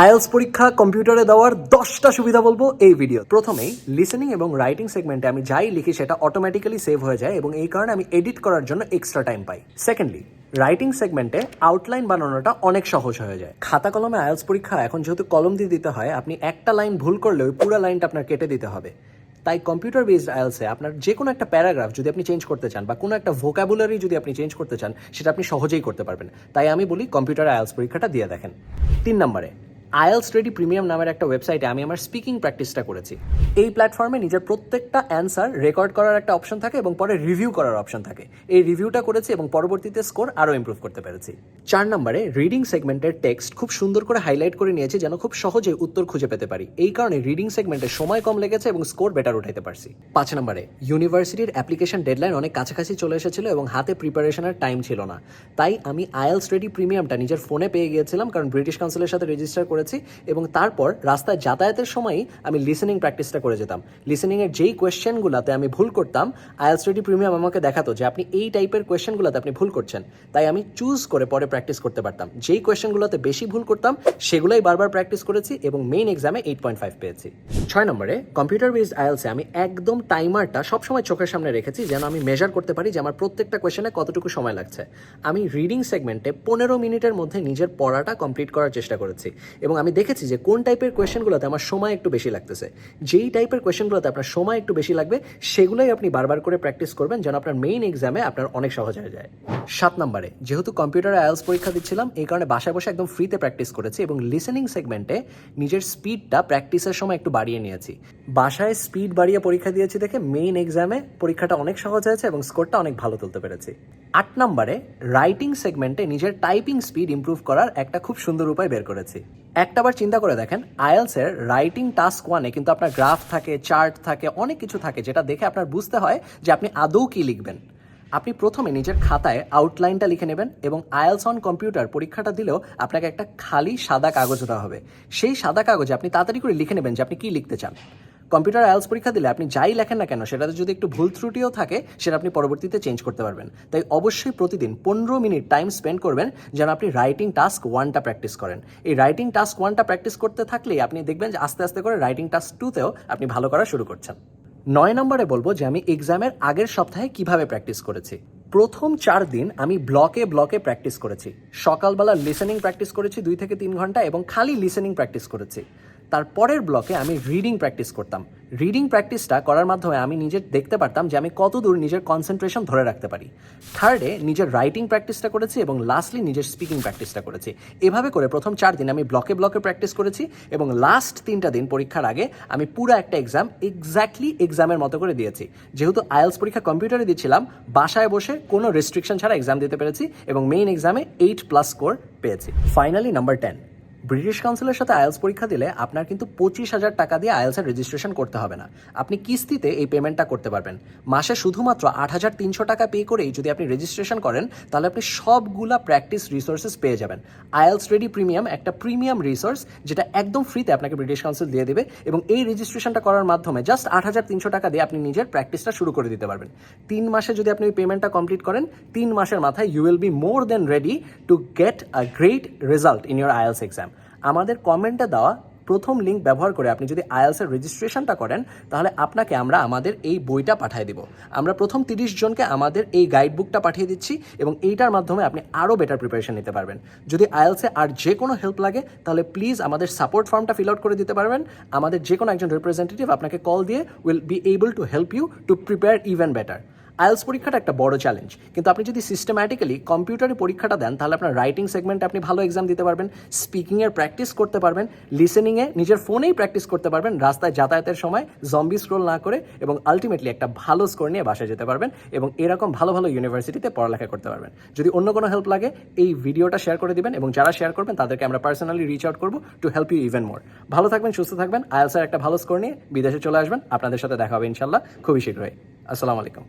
IELTS পরীক্ষা কম্পিউটারে দেওয়ার দশটা সুবিধা বলব এই ভিডিও প্রথমেই লিসেনিং এবং রাইটিং সেগমেন্টে আমি যাই লিখি সেটা অটোমেটিক্যালি সেভ হয়ে যায় এবং এই কারণে আমি এডিট করার জন্য এক্সট্রা টাইম পাই। সেকেন্ডলি রাইটিং সেগমেন্টে আউটলাইন বানানোটা অনেক সহজ হয়ে যায়। খাতা কলমে আইএলস পরীক্ষা এখন যেহেতু কলম দিয়ে দিতে হয়, আপনি একটা লাইন ভুল করলে ওই পুরো লাইনটা আপনার কেটে দিতে হবে। তাই কম্পিউটার বেসড আইএলসে আপনার যে কোনো একটা প্যারাগ্রাফ যদি আপনি চেঞ্জ করতে চান বা কোনো একটা ভোকাবুলারি যদি আপনি চেঞ্জ করতে চান, সেটা আপনি সহজেই করতে পারবেন। তাই আমি বলি কম্পিউটার আইএলস পরীক্ষাটা দিয়ে দেখেন। তিন নম্বরে আইএলস রেডি প্রিমিয়াম নামের একটা ওয়েবসাইটে আমি আমার স্পিকিং প্র্যাকটিসটা করেছি। এই প্ল্যাটফর্মে নিজের প্রত্যেকটা অ্যান্সার রেকর্ড করার একটা অপশন থাকে এবং পরে রিভিউ করার অপশন থাকে। এই রিভিউটা করেছি এবং পরবর্তীতে স্কোর আরও ইমপ্রুভ করতে পেরেছি। চার নম্বরে রিডিং সেগমেন্টের টেক্সট খুব সুন্দর করে হাইলাইট করে নিয়েছি যেন খুব সহজে উত্তর খুঁজে পেতে পারি। এই কারণে রিডিং সেগমেন্টে সময় কম লেগেছে এবং স্কোর বেটার উঠাইতে পারছি। পাঁচ নম্বরে ইউনিভার্সিটির অ্যাপ্লিকেশন ডেডলাইন অনেক কাছাকাছি চলে এসেছিল এবং হাতে প্রিপারেশনের টাইম ছিল না। তাই আমি আইএলস রেডি প্রিমিয়ামটা নিজের ফোনে পেয়ে গিয়েছিলাম কারণ ব্রিটিশ কাউন্সিলের সাথে রেজিস্টার করেছি এবং তারপর রাস্তায় যাতায়াতের সময়ই আমি লিসেনিং প্র্যাকটিসটা করে যেতাম। লিসেনিংয়ের যেই কোয়েশ্চেনগুলোতে আমি ভুল করতাম আইএলস রেডি প্রিমিয়াম আমাকে দেখাতো যে আপনি এই টাইপের কোয়েশ্চেনগুলোতে আপনি ভুল করছেন। তাই আমি চুজ করে পরে প্র্যাকটিস করতে পারতাম। যেই কোয়েশ্চেনগুলোতে বেশি ভুল করতাম, সেগুলোই বারবার প্র্যাকটিস করেছি এবং মেইন এক্সামে এইট পয়েন্ট ফাইভ পেয়েছি। ছয় নম্বরে কম্পিউটার বেসড আইএলসে আমি একদম টাইমারটা সবসময় চোখের সামনে রেখেছি যেন আমি মেজার করতে পারি যে আমার প্রত্যেকটা কোয়েশ্চেনে কতটুকু সময় লাগছে। আমি রিডিং সেগমেন্টে পনেরো মিনিটের মধ্যে নিজের পড়াটা কমপ্লিট করার চেষ্টা করেছি। এবং আমি দেখেছি যে কোন টাইপের কোয়েশ্চেনগুলোতে আমার সময় একটু বেশি লাগতেছে। যেই টাইপের কোয়েশ্চেনগুলোতে আপনার সময় একটু বেশি লাগবে, সেগুলোই আপনি বারবার করে প্র্যাকটিস করবেন যেন আপনার মেইন এক্সামে আপনার অনেক সহজ হয়ে যায়। সাত নম্বরে, যেহেতু কম্পিউটারে আইএলস পরীক্ষা দিচ্ছিলাম, এই কারণে বাসায় বসে একদম ফ্রিতে প্র্যাকটিস করেছি এবং লিসেনিং সেগমেন্টে নিজের স্পিডটা প্র্যাকটিসের সময় একটু বাড়িয়ে নিয়েছি। বাসায় স্পিড বাড়িয়ে পরীক্ষা দিয়েছি দেখে মেইন এক্সামে পরীক্ষাটা অনেক সহজ হয়েছে এবং স্কোরটা অনেক ভালো তুলতে পেরেছি। আট নম্বরে রাইটিং সেগমেন্টে নিজের টাইপিং স্পিড ইমপ্রুভ করার একটা খুব সুন্দর উপায় বের করেছি। একটাবার চিন্তা করে দেখেন আইএলসের রাইটিং টাস্ক ওয়ানে কিন্তু আপনার গ্রাফ থাকে চার্ট থাকে, অনেক কিছু থাকে যেটা দেখে আপনার বুঝতে হয় যে আপনি আদৌ কি লিখবেন। আপনি প্রথমে নিজের খাতায় আউটলাইনটা লিখে নেবেন এবং আয়েলস অন কম্পিউটার পরীক্ষাটা দিলেও আপনাকে একটা খালি সাদা কাগজ দেওয়া হবে। সেই সাদা কাগজে আপনি তাড়াতাড়ি করে লিখে নেবেন যে আপনি কি লিখতে চান। কম্পিউটার আইএলস পরীক্ষা দিলে আপনি যাই লেখেন না কেন, সেটাতে যদি একটু ভুল ত্রুটিও থাকে, সেটা আপনি পরবর্তীতে চেঞ্জ করতে পারবেন। তাই অবশ্যই প্রতিদিন পনেরো মিনিট টাইম স্পেন্ড করবেন যেন আপনি রাইটিং টাস্ক ওয়ানটা প্র্যাকটিস করেন। এই রাইটিং টাস্ক ওয়ানটা প্র্যাকটিস করতে থাকলেই আপনি দেখবেন যে আস্তে আস্তে করে রাইটিং টাস্ক টুতেও আপনি ভালো করা শুরু করছেন। নয় নম্বরে বলব যে আমি এক্সামের আগের সপ্তাহে কীভাবে প্র্যাকটিস করেছি। প্রথম চার দিন আমি ব্লকে ব্লকে প্র্যাকটিস করেছি। সকালবেলা লিসেনিং প্র্যাকটিস করেছি দুই থেকে তিন ঘণ্টা এবং খালি লিসেনিং প্র্যাকটিস করেছি। তার পরের ব্লকে আমি রিডিং প্র্যাকটিস করতাম। রিডিং প্র্যাকটিসটা করার মাধ্যমে আমি নিজের দেখতে পারতাম যে আমি কতদূর নিজের কনসেন্ট্রেশন ধরে রাখতে পারি। থার্ডে নিজের রাইটিং প্র্যাকটিসটা করেছি এবং লাস্টলি নিজের স্পিকিং প্র্যাকটিসটা করেছি। এভাবে করে প্রথম চার দিন আমি ব্লকে ব্লকে প্র্যাকটিস করেছি এবং লাস্ট তিনটা দিন পরীক্ষার আগে আমি পুরো একটা এক্সাম এক্স্যাক্টলি এক্সামের মতো করে দিয়েছি। যেহেতু আইএলস পরীক্ষা কম্পিউটারে দিচ্ছিলাম, বাসায় বসে কোনো রেস্ট্রিকশন ছাড়া এক্সাম দিতে পেরেছি এবং মেইন এক্সামে এইট প্লাস স্কোর পেয়েছি। ফাইনালি নাম্বার টেন ব্রিটিশ কাউন্সিলের সাথে আয়েলস পরীক্ষা দিলে আপনার কিন্তু পঁচিশ হাজার টাকা দিয়ে আইএলসের রেজিস্ট্রেশন করতে হবে না। আপনি কিস্তিতে এই পেমেন্টটা করতে পারবেন। মাসে শুধুমাত্র আট হাজার তিনশো টাকা পে করেই যদি আপনি রেজিস্ট্রেশন করেন, তাহলে আপনি সবগুলা প্র্যাকটিস রিসোর্সেস পেয়ে যাবেন। আয়েলস রেডি প্রিমিয়াম একটা প্রিমিয়াম রিসোর্স যেটা একদম ফ্রিতে আপনাকে ব্রিটিশ কাউন্সিল দিয়ে দেবে এবং এই রেজিস্ট্রেশনটা করার মাধ্যমে জাস্ট আট হাজার তিনশো টাকা দিয়ে আপনি নিজের প্র্যাকটিসটা শুরু করে দিতে পারবেন। তিন মাসে যদি আপনি ওই পেমেন্টটা কমপ্লিট করেন, তিন মাসের মাথায় you will be more than ready to get a great result in your IELTS exam আমাদের কমেন্টে দেওয়া প্রথম লিঙ্ক ব্যবহার করে আপনি যদি আইএলসের রেজিস্ট্রেশনটা করেন, তাহলে আপনাকে আমরা আমাদের এই বইটা পাঠিয়ে দিব। আমরা প্রথম তিরিশ জনকে আমাদের এই গাইড বুকটা পাঠিয়ে দিচ্ছি এবং এইটার মাধ্যমে আপনি আরও বেটার প্রিপারেশন নিতে পারবেন। যদি আইএলসে আর যে কোনো হেল্প লাগে, তাহলে প্লিজ আমাদের সাপোর্ট ফর্মটা ফিল আউট করে দিতে পারবেন। আমাদের যে কোনো একজন রিপ্রেজেন্টেটিভ আপনাকে কল দিয়ে will be able to help you to prepare even better IELTS পরীক্ষাটা একটা বড় চ্যালেঞ্জ কিন্তু আপনি যদি সিস্টেম্যাটিক্যালি কম্পিউটারে পরীক্ষাটা দেন, তাহলে আপনার রাইটিং সেগমেন্টে আপনি ভালো এক্সাম দিতে পারবেন স্পিকিংয়ের প্র্যাকটিস করতে পারবেন লিসেনিংয়ে নিজের ফোনেই প্র্যাকটিস করতে পারবেন, রাস্তায় যাতায়াতের সময় জম্বি স্ক্রোল না করে এবং আলটিমেটলি একটা ভালো স্কোর নিয়ে বাসায় যেতে পারবেন এবং এরকম ভালো ভালো ইউনিভার্সিটিতে পড়ালেখা করতে পারবেন। যদি অন্য কোনো হেল্প লাগে, এই ভিডিওটা শেয়ার করে দিবেন এবং যারা শেয়ার করবেন, তাদেরকে আমরা পার্সোনালি রিচ আউট করব to help you even more ভালো থাকবেন, সুস্থ থাকবেন আইএলসের একটা ভালো স্কোর নিয়ে বিদেশে চলে আসবেন। আপনাদের সাথে দেখা হবে ইনশাল্লাহ খুবই শীঘ্রই। আসসালামু আলাইকুম।